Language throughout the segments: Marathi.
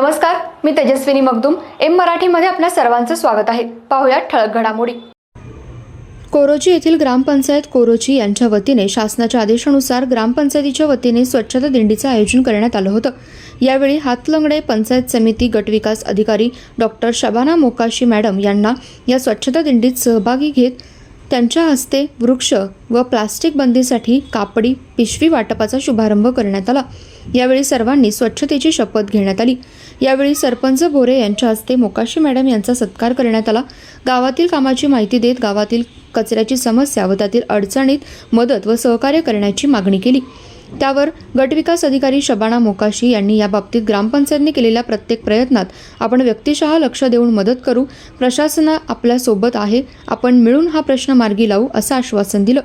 नमस्कार मी तेजस्विनी मगदुम. एम मराठीमध्ये आपल्या सर्वांचं स्वागत आहे. पाहुयात ठळक घडामोडी. कोरोची येथील ग्रामपंचायत कोरोची यांच्या वतीने शासनाच्या आदेशानुसार ग्रामपंचायतीच्या वतीने स्वच्छता दिंडीचं आयोजन करण्यात आलं होतं. यावेळी हातलंगडे पंचायत समिती गटविकास अधिकारी डॉक्टर शबाना मोकाशी मॅडम यांना या स्वच्छता दिंडीत सहभागी घेत त्यांच्या हस्ते वृक्ष व प्लास्टिक बंदीसाठी कापडी पिशवी वाटपाचा शुभारंभ करण्यात आला. यावेळी सर्वांनी स्वच्छतेची शपथ घेण्यात आली. यावेळी सरपंच भोरे यांच्या हस्ते मोकाशी मॅडम यांचा सत्कार करण्यात आला. गावातील कामाची माहिती देत गावातील कचऱ्याची समस्या व त्यातील अडचणीत मदत व सहकार्य करण्याची मागणी केली. त्यावर गटविकास अधिकारी शबाना मोकाशी यांनी याबाबतीत ग्रामपंचायतने केलेल्या प्रत्येक प्रयत्नात आपण व्यक्तिशः लक्ष देऊन मदत करू प्रशासन आपल्यासोबत आहे आपण मिळून हा प्रश्न मार्गी लावू असं आश्वासन दिलं.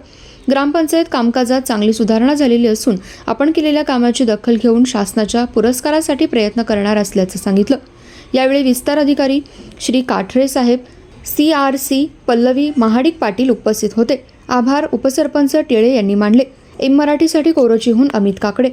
ग्रामपंचायत कामकाजात चांगली सुधारणा झालेली असून आपण केलेल्या कामाची दखल घेऊन शासनाच्या पुरस्कारासाठी प्रयत्न करणार असल्याचं सांगितलं. यावेळी विस्तार अधिकारी श्री काठरे साहेब C R C Pallavi Mahadik Patil उपस्थित होते. आभार उपसरपंच टिळे यांनी मांडले एम मराठीसाठी कोरोचीहून अमित काकडे.